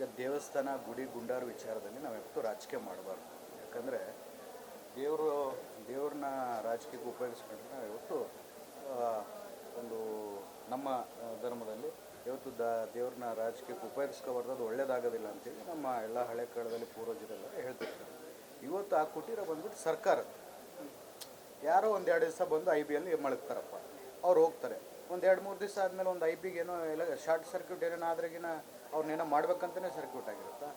ಈಗ ದೇವಸ್ಥಾನ, ಗುಡಿ, ಗುಂಡಾರ ವಿಚಾರದಲ್ಲಿ ನಾವು ಯಾವತ್ತೂ ರಾಜಕೀಯ ಮಾಡಬಾರ್ದು. ಯಾಕಂದರೆ ದೇವರು, ದೇವ್ರನ್ನ ರಾಜಕೀಯಕ್ಕೆ ಉಪಯೋಗಿಸ್ಕೊಂಡ್ರೆ ನಾವು ಯಾವತ್ತು ಒಂದು ನಮ್ಮ ಧರ್ಮದಲ್ಲಿ ಯಾವತ್ತು ದ, ದೇವ್ರನ್ನ ರಾಜಕೀಯಕ್ಕೆ ಉಪಯೋಗಿಸ್ಕೋಬಾರ್ದು, ಅದು ಒಳ್ಳೇದಾಗೋದಿಲ್ಲ ಅಂತೇಳಿ ನಮ್ಮ ಎಲ್ಲ ಹಳೆ ಕಾಲದಲ್ಲಿ ಪೂರ್ವಜರೆಲ್ಲ ಹೇಳ್ತಿರ್ತಾರೆ ಇವತ್ತು ಆ ಕುಟೀರ ಬಂದ್ಬಿಟ್ಟು ಸರ್ಕಾರ. ಯಾರೋ ಒಂದು ಎರಡು ದಿವಸ ಬಂದು ಐ ಬಿಯಲ್ಲಿ ಮಳಗ್ತಾರಪ್ಪ ಅವ್ರು ಹೋಗ್ತಾರೆ. ಒಂದು ಎರಡು ಮೂರು ದಿವಸ ಆದಮೇಲೆ ಒಂದು ಐ ಬಿಗೆ ಏನೋ ಎಲ್ಲ ಶಾರ್ಟ್ ಸರ್ಕ್ಯೂಟ್ ಏನೇನೋ ಆದ್ರೆಗಿನ ಅವ್ರನ್ನೇನೋ ಮಾಡ್ಬೇಕಂತಲೇ ಸರ್ಕ್ಯೂಟ್ ಆಗಿರುತ್ತೆ?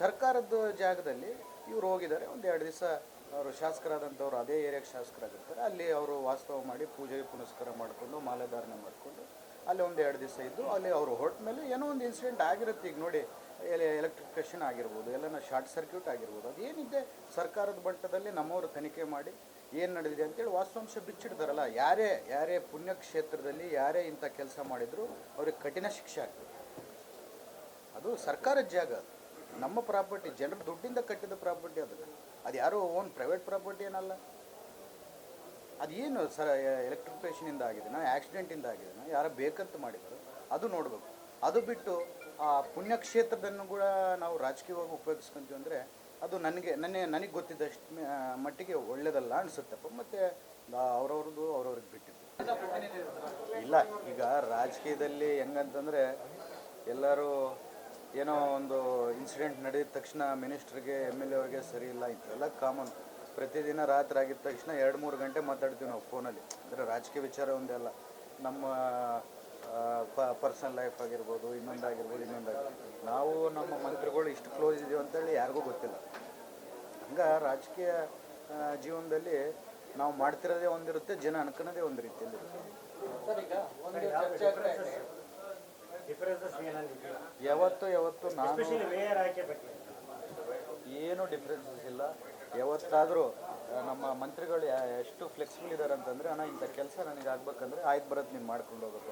ಸರ್ಕಾರದ ಜಾಗದಲ್ಲಿ ಇವ್ರು ಹೋಗಿದ್ದಾರೆ. ಒಂದು ಎರಡು ದಿವಸ ಅವರು ಶಾಸಕರಾದಂಥವ್ರು ಅದೇ ಏರಿಯಾಗೆ ಶಾಸಕರಾಗಿರ್ತಾರೆ. ಅಲ್ಲಿ ಅವರು ವಾಸ್ತವ ಮಾಡಿ ಪೂಜೆ ಪುನಸ್ಕಾರ ಮಾಡಿಕೊಂಡು, ಮಾಲೆಧಾರಣೆ ಮಾಡಿಕೊಂಡು ಅಲ್ಲಿ ಒಂದು ಎರಡು ದಿವಸ ಇದ್ದು ಅಲ್ಲಿ ಅವರು ಹೊರಟ ಮೇಲೆ ಏನೋ ಒಂದು ಇನ್ಸಿಡೆಂಟ್ ಆಗಿರುತ್ತೆ. ಈಗ ನೋಡಿ ಎಲೆಕ್ಟ್ರಿಕೇಷನ್ ಆಗಿರ್ಬೋದು, ಎಲ್ಲನ ಶಾರ್ಟ್ ಸರ್ಕ್ಯೂಟ್ ಆಗಿರ್ಬೋದು ಅದೇನಿದೆ ಸರ್ಕಾರದ ಮಟ್ಟದಲ್ಲಿ ನಮ್ಮವರು ತನಿಖೆ ಮಾಡಿ ಏನು ನಡೆದಿದೆ ಅಂತೇಳಿ ವಾಸ್ತವಾಂಶ ಬಿಚ್ಚಿಡ್ತಾರಲ್ಲ. ಯಾರೇ ಯಾರೇ ಪುಣ್ಯಕ್ಷೇತ್ರದಲ್ಲಿ, ಯಾರೇ ಇಂಥ ಕೆಲಸ ಮಾಡಿದರೂ ಅವ್ರಿಗೆ ಕಠಿಣ ಶಿಕ್ಷೆ ಆಗ್ತದೆ. ಅದು ಸರ್ಕಾರದ ಜಾಗ. ನಮ್ಮ ಪ್ರಾಪರ್ಟಿ, ಜನರ ದುಡ್ಡಿಂದ ಕಟ್ಟಿದ ಪ್ರಾಪರ್ಟಿ ಅದು. ಅದು ಯಾರೋ ಓನ್ ಪ್ರೈವೇಟ್ ಪ್ರಾಪರ್ಟಿ ಏನಲ್ಲ. ಅದೇನು ಸರ್ ಎಲೆಕ್ಟ್ರಿಫಿಕೇಷನಿಂದ ಆಗಿದೆನಾ, ಆಕ್ಸಿಡೆಂಟಿಂದ ಆಗಿದೆನಾ, ಯಾರೋ ಬೇಕಂತ ಮಾಡಿದ್ರು, ಅದು ನೋಡಬೇಕು. ಅದು ಬಿಟ್ಟು ಆ ಪುಣ್ಯಕ್ಷೇತ್ರದನ್ನು ಕೂಡ ನಾವು ರಾಜಕೀಯವಾಗಿ ಉಪಯೋಗಿಸ್ಕೊಂತೀವಿ ಅಂದರೆ ಅದು ನನಗೆ ನನಗೆ ನನಗೆ ಗೊತ್ತಿದ್ದಷ್ಟು ಮಟ್ಟಿಗೆ ಒಳ್ಳೆಯದಲ್ಲ ಅನಿಸುತ್ತಪ್ಪ. ಮತ್ತು ಅವ್ರವ್ರದ್ದು ಅವ್ರವ್ರಿಗೆ ಬಿಟ್ಟಿದ್ದು. ಇಲ್ಲ, ಈಗ ರಾಜಕೀಯದಲ್ಲಿ ಹೆಂಗಂತಂದರೆ ಎಲ್ಲರೂ ಏನೋ ಒಂದು ಇನ್ಸಿಡೆಂಟ್ ನಡೆದ ತಕ್ಷಣ ಮಿನಿಸ್ಟ್ರಿಗೆ ಎಂ ಎಲ್ ಎ ಅವ್ರಿಗೆ ಸರಿ ಇಲ್ಲ ಇಂಥವೆಲ್ಲ ಕಾಮನ್ ಪ್ರತಿದಿನ ರಾತ್ರಿ ಆಗಿದ ತಕ್ಷಣ ಎರಡು ಮೂರು ಗಂಟೆ ಮಾತಾಡ್ತೀವಿ ನಾವು ಫೋನಲ್ಲಿ ಅಂದರೆ ರಾಜಕೀಯ ವಿಚಾರ ಒಂದೇ ಅಲ್ಲ. ನಮ್ಮ ಪರ್ಸನಲ್ ಲೈಫ್ ಆಗಿರ್ಬೋದು ಇನ್ನೊಂದಾಗಿರ್ಬೋದು ಇನ್ನೊಂದಾಗಿರ್ಬೋದು ನಾವು ನಮ್ಮ ಮಂತ್ರಿಗಳು ಇಷ್ಟು ಕ್ಲೋಸ್ ಇದೀವಿ ಅಂತೇಳಿ ಯಾರಿಗೂ ಗೊತ್ತಿಲ್ಲ. ಹಂಗೆ ರಾಜಕೀಯ ಜೀವನದಲ್ಲಿ ನಾವು ಮಾಡ್ತಿರೋದೇ ಒಂದಿರುತ್ತೆ, ಜನ ಅನ್ಕೊಳೋದೇ ಒಂದು ರೀತಿಯಲ್ಲಿ ಯಾವತ್ತು ಯಾವತ್ತು ನಾನು ಏನು ಡಿಫ್ರೆನ್ಸಸ್ ಇಲ್ಲ. ಯಾವತ್ತಾದರೂ ನಮ್ಮ ಮಂತ್ರಿಗಳು ಎಷ್ಟು ಫ್ಲೆಕ್ಸಿಬಲ್ ಇದ್ದಾರೆ ಅಂತಂದರೆ ಅಣ್ಣ ಇಂಥ ಕೆಲಸ ನನಗೆ ಆಗ್ಬೇಕಂದ್ರೆ ಆಯ್ತು ಬರೋದು ನೀನು ಮಾಡ್ಕೊಂಡು ಹೋಗಪ್ಪ.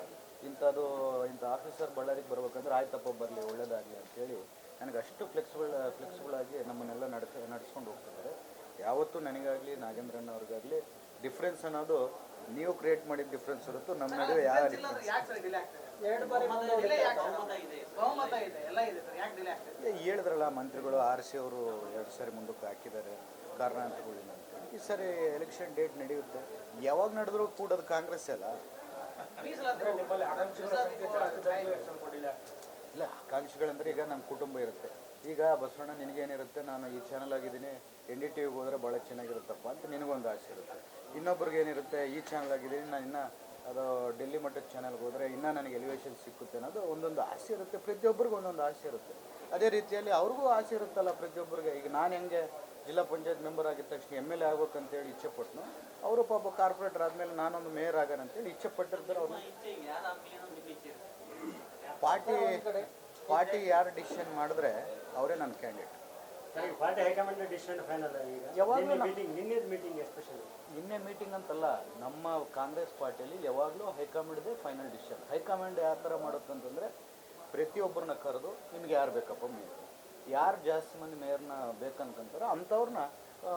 ಇಂಥದ್ದು ಇಂಥ ಆಫೀಸರ್ ಬಳ್ಳಾರಿಗೆ ಬರ್ಬೇಕಂದ್ರೆ ಆಯ್ತಪ್ಪ ಬರಲಿ ಒಳ್ಳೇದಾಗಲಿ ಅಂತೇಳಿ ನನಗೆ ಅಷ್ಟು ಫ್ಲೆಕ್ಸಿಬಲ್ ಫ್ಲೆಕ್ಸಿಬಲ್ ಆಗಿ ನಮ್ಮನ್ನೆಲ್ಲ ನಡೆಸ ನಡೆಸ್ಕೊಂಡು ಹೋಗ್ತಿದ್ದಾರೆ. ಯಾವತ್ತೂ ನನಗಾಗಲಿ ನಾಗೇಂದ್ರಣ್ಣ ಅವ್ರಿಗಾಗಲಿ ಡಿಫ್ರೆನ್ಸ್ ಅನ್ನೋದು ನೀವು ಕ್ರಿಯೇಟ್ ಮಾಡಿದ ಡಿಫ್ರೆನ್ಸ್ ಇರುತ್ತೋ ನಮ್ಮ ನಡುವೆ ಯಾವ ಡಿಫ್ರೆನ್ಸ್ ಯಾಕೆ ಸರ್ ಡಿಲೇ ಆಗ್ತದೆ? ಎರಡು ಬಾರಿ ಬಹುಮತ ಇದೆ ಎಲ್ಲ ಇದೆ ಸರ್ ಯಾಕೆ ಡಿಲೇ ಆಗ್ತದೆ? ಏ, ಹೇಳಿದ್ರಲ್ಲ ಮಂತ್ರಿಗಳು ಆರ್ ಸಿ ಅವರು ಎರಡು ಸಾರಿ ಮುಂದಕ್ಕೆ ಹಾಕಿದ್ದಾರೆ ಕಾರಣ ಅಂತ ಈ ಸರಿ ಎಲೆಕ್ಷನ್ ಡೇಟ್ ನಡೆಯುತ್ತೆ. ಯಾವಾಗ ನಡೆದ್ರು ಕೂಡ ಕಾಂಗ್ರೆಸ್ ಅಲ್ಲ. ಇಲ್ಲ ಆಕಾಂಕ್ಷಿಗಳಂದ್ರೆ ಈಗ ನಮ್ಮ ಕುಟುಂಬ ಇರುತ್ತೆ. ಈಗ ಬಸವಣ್ಣ ನಿನಗೇನಿರುತ್ತೆ? ನಾನು ಈ ಚಾನಲ್ ಆಗಿದ್ದೀನಿ. ಎನ್ ಡಿ ಟಿ ವಿಗೆ ಹೋದರೆ ಭಾಳ ಚೆನ್ನಾಗಿರುತ್ತಪ್ಪ ಅಂತ ನಿನಗೊಂದು ಆಸೆ ಇರುತ್ತೆ. ಇನ್ನೊಬ್ರಿಗೆ ಏನಿರುತ್ತೆ, ಈ ಚಾನಲ್ ಆಗಿದ್ದೀನಿ ನಾನು ಇನ್ನೂ ಅದು ಡೆಲ್ಲಿ ಮಟ್ಟದ ಚಾನಲ್ಗೆ ಹೋದರೆ ಇನ್ನೂ ನನಗೆ ಎಲಿವೇಶನ್ ಸಿಕ್ಕುತ್ತೆ ಅನ್ನೋದು ಒಂದೊಂದು ಆಸೆ ಇರುತ್ತೆ, ಪ್ರತಿಯೊಬ್ಬರಿಗೂ ಒಂದೊಂದು ಆಸೆ ಇರುತ್ತೆ. ಅದೇ ರೀತಿಯಲ್ಲಿ ಅವ್ರಿಗೂ ಆಸೆ ಇರುತ್ತಲ್ಲ ಪ್ರತಿಯೊಬ್ಬರಿಗೆ. ಈಗ ನಾನು ಹೆಂಗೆ ಜಿಲ್ಲಾ ಪಂಚಾಯತ್ ಮೆಂಬರ್ ಆಗಿದ ತಕ್ಷಣ ಎಂ ಎಲ್ ಎ ಆಗ್ಬೇಕಂತೇಳಿ ಇಚ್ಛೆ ಪಟ್ಟನು ಅವರು ಪಾಪ ಕಾರ್ಪೊರೇಟರ್ ಆದಮೇಲೆ ನಾನೊಂದು ಮೇಯರ್ ಆಗೋಣ ಅಂತೇಳಿ ಇಚ್ಛೆ ಪಟ್ಟಿರ್ತಾರೆ ಅವ್ರನ್ನ ಪಾರ್ಟಿ ಪಾರ್ಟಿ ಯಾರು ಡಿಸಿಷನ್ ಮಾಡಿದ್ರೆ ಅವರೇ ನನ್ನ candidate party high command decision final ಯಾವಾಗ್ಲೂ ನಿನ್ನೆ ಮೀಟಿಂಗ್ ನಿನ್ನೆದ ಮೀಟಿಂಗ್ ಎಸ್ಪೆಷಲಿ ನಿನ್ನೆ ಮೀಟಿಂಗ್ ಅಂತಲ್ಲ ನಮ್ಮ ಕಾಂಗ್ರೆಸ್ ಪಾರ್ಟಿಯಲ್ಲಿ ಯಾವಾಗಲೂ ಹೈಕಮಾಂಡ್ದೇ ಫೈನಲ್ ಡಿಸಿಷನ್ ಹೈಕಮಾಂಡ್ ಯಾವ ಥರ ಮಾಡುತ್ತಂತಂದರೆ ಪ್ರತಿಯೊಬ್ಬರನ್ನ ಕರೆದು ನಿಮ್ಗೆ ಯಾರು ಬೇಕಪ್ಪ ಮೇಯರ್ ಯಾರು ಜಾಸ್ತಿ ಮಂದಿ ಮೇಯರ್ನ ಬೇಕಂತಂತಾರೋ ಅಂಥವ್ರನ್ನ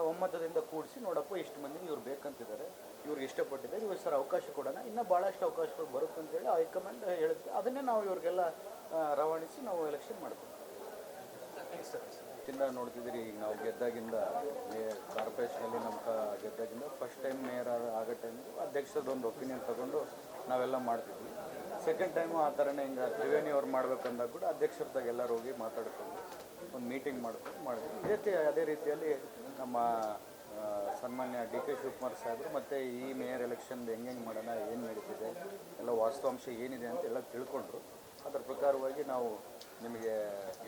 ಒಮ್ಮತದಿಂದ ಕೂಡಿಸಿ ನೋಡಪ್ಪ ಇಷ್ಟು ಮಂದಿ ಇವ್ರು ಬೇಕಂತಿದ್ದಾರೆ ಇವ್ರಿಗೆ ಇಷ್ಟಪಟ್ಟಿದ್ದಾರೆ ಇವ್ರು ಸರ್ ಅವಕಾಶ ಕೊಡೋಣ. ಇನ್ನೂ ಭಾಳಷ್ಟು ಅವಕಾಶಗಳು ಬರುತ್ತಂತೇಳಿ ಹೈಕಮಾಂಡ್ ಹೇಳುತ್ತೆ. ಅದನ್ನೇ ನಾವು ಇವ್ರಿಗೆಲ್ಲ ರವಾನಿಸಿ ನಾವು ಎಲೆಕ್ಷನ್ ಮಾಡ್ತೀವಿ. ತಿಂದ ನೋಡ್ತಿದ್ದೀರಿ, ಈಗ ನಾವು ಗೆದ್ದಾಗಿಂದ ಕಾರ್ಪೊರೇಷನಲ್ಲಿ ನಮ್ಮ ಗೆದ್ದಾಗಿಂದ ಫಸ್ಟ್ ಟೈಮ್ ಮೇಯರ್ ಆಗೋ ಟೈಮಿಗೆ ಅಧ್ಯಕ್ಷದೊಂದು ಒಪಿನಿಯನ್ ತಗೊಂಡು ನಾವೆಲ್ಲ ಮಾಡ್ತಿದ್ವಿ. ಸೆಕೆಂಡ್ ಟೈಮು ಆ ಥರನೇ ಹಿಂಗೆ ತ್ರಿವೇಣಿ ಅವ್ರು ಮಾಡ್ಬೇಕಂದಾಗ ಕೂಡ ಅಧ್ಯಕ್ಷರದಾಗ ಎಲ್ಲರೂ ಹೋಗಿ ಮಾತಾಡ್ಕೊಂಡು ಒಂದು ಮೀಟಿಂಗ್ ಮಾಡ್ಕೊಂಡು ಮಾಡಿದ್ವಿ ಇದಕ್ಕೆ ತಿ- ಅದೇ ರೀತಿಯಲ್ಲಿ ನಮ್ಮ ಸನ್ಮಾನ್ಯ ಡಿ ಕೆ ಶಿವಕುಮಾರ್ ಸಾಹೇಬರು ಮತ್ತು ಈ ಮೇಯರ್ ಎಲೆಕ್ಷನ್ ಹೆಂಗೆ ಹೆಂಗೆ ಮಾಡೋಣ, ಏನು ನಡೀತಿದೆ, ಎಲ್ಲ ವಾಸ್ತವಾಂಶ ಏನಿದೆ ಅಂತ ಎಲ್ಲ ತಿಳ್ಕೊಂಡ್ರು. ಅದರ ಪ್ರಕಾರವಾಗಿ ನಾವು ನಿಮಗೆ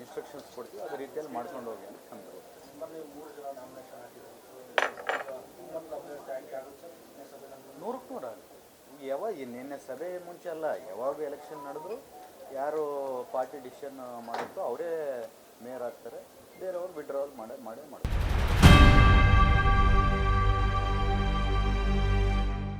ಇನ್ಸ್ಟ್ರಕ್ಷನ್ಸ್ ಕೊಡ್ತೀವಿ, ಅದೇ ರೀತಿಯಲ್ಲಿ ಮಾಡ್ಕೊಂಡು ಹೋಗಿ ಅಂತ ಅಂದರು ನೂರಕ್ಕೆ ನೂರ ಯಾವಾಗ ಈ ನಿನ್ನೆ ಸಭೆ ಮುಂಚೆ ಅಲ್ಲ, ಯಾವಾಗ ಎಲೆಕ್ಷನ್ ನಡೆದ್ರು, ಯಾರು ಪಾರ್ಟಿ ಡಿಸಿಷನ್ ಮಾಡುತ್ತೋ ಅವರೇ ಮೇಯರ್ ಆಗ್ತಾರೆ, ಬೇರೆಯವ್ರು ವಿಡ್ರಾವಲ್ ಮಾಡೇ ಮಾಡೇ ಮಾಡ್ತಾರೆ.